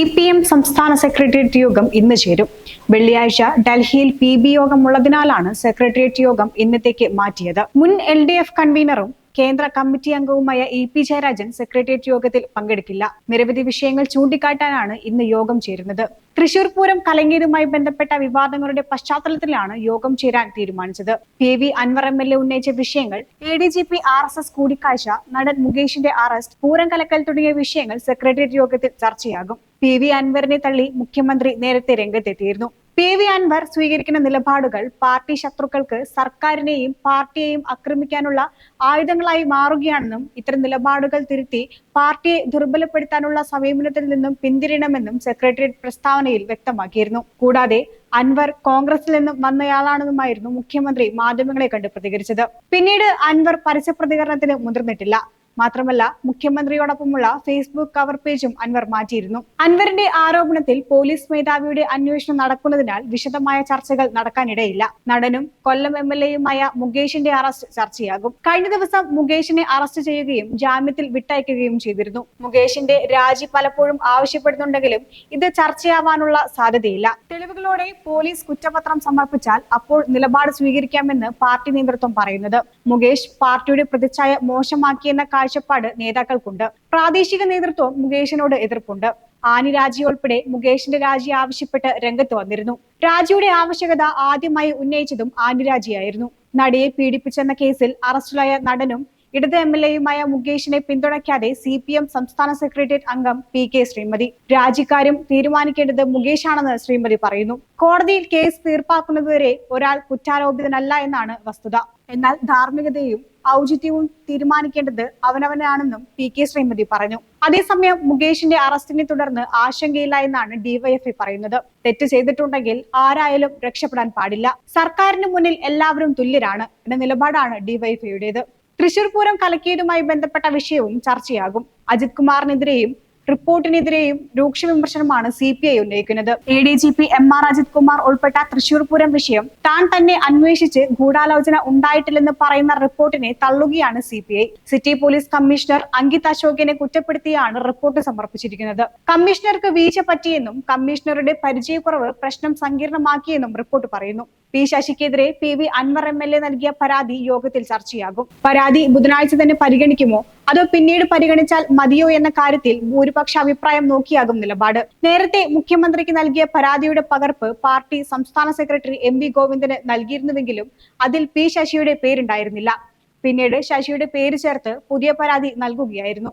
C P M സംസ്ഥാന secretariat യോഗം ഇന്ന് ചേരും. വെള്ളിയാഴ്ച ഡൽഹിയിൽ പി ബി യോഗം ഉള്ളതിനാലാണ് സെക്രട്ടേറിയറ്റ് യോഗം ഇന്നത്തേക്ക് മാറ്റിയത്. മുൻ എൽ ഡി എഫ് കൺവീനറും കേന്ദ്ര കമ്മിറ്റി അംഗവുമായ ഇ പി ജയരാജൻ സെക്രട്ടേറിയറ്റ് യോഗത്തിൽ പങ്കെടുക്കില്ല. നിരവധി വിഷയങ്ങൾ ചൂണ്ടിക്കാട്ടാനാണ് ഇന്ന് യോഗം ചേരുന്നത്. തൃശൂർ പൂരം കലങ്ങിയതുമായി ബന്ധപ്പെട്ട വിവാദങ്ങളുടെ പശ്ചാത്തലത്തിലാണ് യോഗം ചേരാൻ തീരുമാനിച്ചത്. P V Anvar M L A ഉന്നയിച്ച വിഷയങ്ങൾ A D G P R S S കൂടിക്കാഴ്ച നടൻ മുകേഷിന്റെ അറസ്റ്റ് പൂരം കലക്കൽ തുടങ്ങിയ വിഷയങ്ങൾ സെക്രട്ടേറിയറ്റ് യോഗത്തിൽ ചർച്ചയാകും. പി വി അൻവറിനെ തള്ളി മുഖ്യമന്ത്രി നേരത്തെ രംഗത്തെത്തിയിരുന്നു. പി വി അൻവർ സ്വീകരിക്കുന്ന നിലപാടുകൾ പാർട്ടി ശത്രുക്കൾക്ക് സർക്കാരിനെയും പാർട്ടിയെയും ആക്രമിക്കാനുള്ള ആയുധങ്ങളായി മാറുകയാണെന്നും ഇത്തരം നിലപാടുകൾ തിരുത്തി പാർട്ടിയെ ദുർബലപ്പെടുത്താനുള്ള സമീപനത്തിൽ നിന്നും പിന്തിരിയണമെന്നും സെക്രട്ടേറിയറ്റ് പ്രസ്താവനയിൽ വ്യക്തമാക്കിയിരുന്നു. കൂടാതെ അൻവർ കോൺഗ്രസിൽ നിന്നും വന്നയാളാണെന്നുമായിരുന്നു മുഖ്യമന്ത്രി മാധ്യമങ്ങളെ കണ്ട് പ്രതികരിച്ചത്. പിന്നീട് അൻവർ പരസ്യ പ്രതികരണത്തിന് മുതിർന്നിട്ടില്ല. മാത്രമല്ല മുഖ്യമന്ത്രിയോടൊപ്പമുള്ള ഫേസ്ബുക്ക് കവർ പേജും അൻവർ മാറ്റിയിരുന്നു. അൻവറിന്റെ ആരോപണത്തിൽ പോലീസ് മേധാവിയുടെ അന്വേഷണം നടക്കുന്നതിനാൽ വിശദമായ ചർച്ചകൾ നടക്കാനിടയില്ല. നടനും കൊല്ലം എം എൽ എയുമായ മുകേഷിന്റെ അറസ്റ്റ് ചർച്ചയാകും. കഴിഞ്ഞ ദിവസം മുകേഷിനെ അറസ്റ്റ് ചെയ്യുകയും ജാമ്യത്തിൽ വിട്ടയക്കുകയും ചെയ്തിരുന്നു. മുകേഷിന്റെ രാജി പലപ്പോഴും ആവശ്യപ്പെടുന്നുണ്ടെങ്കിലും ഇത് ചർച്ചയാവാനുള്ള സാധ്യതയില്ല. തെളിവുകളോടെ പോലീസ് കുറ്റപത്രം സമർപ്പിച്ചാൽ അപ്പോൾ നിലപാട് സ്വീകരിക്കാമെന്ന് പാർട്ടി നേതൃത്വം പറയുന്നത്. മുകേഷ് പാർട്ടിയുടെ പ്രതിച്ഛായ മോശമാക്കിയെന്ന കാഴ്ചപ്പാട് നേതാക്കൾക്കുണ്ട്. പ്രാദേശിക നേതൃത്വം മുകേഷിനോട് എതിർപ്പുണ്ട്. ആനി രാജി ഉൾപ്പെടെ മുകേഷിന്റെ രാജി ആവശ്യപ്പെട്ട് രംഗത്ത് വന്നിരുന്നു. രാജിയുടെ ആവശ്യകത ആദ്യമായി ഉന്നയിച്ചതും ആനി രാജിയായിരുന്നു. നടിയെ പീഡിപ്പിച്ചെന്ന കേസിൽ അറസ്റ്റിലായ നടനും ഇടത് എം എൽ എയുമായ മുകേഷിനെ പിന്തുണയ്ക്കാതെ സി പി എം സംസ്ഥാന സെക്രട്ടേറിയറ്റ് അംഗം പി കെ ശ്രീമതി. രാജിക്കാര്യം തീരുമാനിക്കേണ്ടത് മുകേഷാണെന്ന് ശ്രീമതി പറയുന്നു. കോടതിയിൽ കേസ് തീർപ്പാക്കുന്നതുവരെ ഒരാൾ കുറ്റാരോപിതനല്ല എന്നാണ് വസ്തുത. എന്നാൽ ധാർമ്മികതയും ഔചിത്യവും തീരുമാനിക്കേണ്ടത് അവനവനാണെന്നും പി കെ ശ്രീമതി പറഞ്ഞു. അതേസമയം മുകേഷിന്റെ അറസ്റ്റിനെ തുടർന്ന് ആശങ്കയില്ല എന്നാണ് ഡിവൈഎഫ്ഐ പറയുന്നത്. തെറ്റ് ചെയ്തിട്ടുണ്ടെങ്കിൽ ആരായാലും രക്ഷപ്പെടാൻ പാടില്ല. സർക്കാരിന് മുന്നിൽ എല്ലാവരും തുല്യരാണ് എന്ന നിലപാടാണ് ഡിവൈഎഫ്ഐയുടേത് തൃശൂർ പൂരം കലക്കിയതുമായി ബന്ധപ്പെട്ട വിഷയവും ചർച്ചയാകും. അജിത് കുമാറിനെതിരെയും റിപ്പോർട്ടിനെതിരെയും രൂക്ഷ വിമർശനമാണ് സി പി ഐ ഉന്നയിക്കുന്നത്. A D G P M R Ajith Kumar ഉൾപ്പെട്ട തൃശൂർ പൂരം വിഷയം താൻ തന്നെ അന്വേഷിച്ച് ഗൂഢാലോചന ഉണ്ടായിട്ടില്ലെന്ന് പറയുന്ന റിപ്പോർട്ടിനെ തള്ളുകയാണ് C P I. City police commissioner Ankit അശോകിനെ കുറ്റപ്പെടുത്തിയാണ് റിപ്പോർട്ട് സമർപ്പിച്ചിരിക്കുന്നത്. കമ്മീഷണർക്ക് വീഴ്ച പറ്റിയെന്നും കമ്മീഷണറുടെ പരിചയക്കുറവ് പ്രശ്നം സങ്കീർണമാക്കിയെന്നും റിപ്പോർട്ട് പറയുന്നു. P ശശിക്കെതിരെ P V Anvar M L A നൽകിയ പരാതി യോഗത്തിൽ ചർച്ചയാകും. പരാതി ബുധനാഴ്ച തന്നെ പരിഗണിക്കുമോ? അതോ പിന്നീട് പരിഗണിച്ചാൽ മതിയോ എന്ന കാര്യത്തിൽ ഭൂരിപക്ഷ അഭിപ്രായം നോക്കിയാകും നിലപാട്. നേരത്തെ മുഖ്യമന്ത്രിക്ക് നൽകിയ പരാതിയുടെ പകർപ്പ് പാർട്ടി സംസ്ഥാന സെക്രട്ടറി എം വി ഗോവിന്ദന് നൽകിയിരുന്നുവെങ്കിലും അതിൽ പി ശശിയുടെ പേരുണ്ടായിരുന്നില്ല. പിന്നീട് ശശിയുടെ പേര് ചേർത്ത് പുതിയ പരാതി നൽകുകയായിരുന്നു.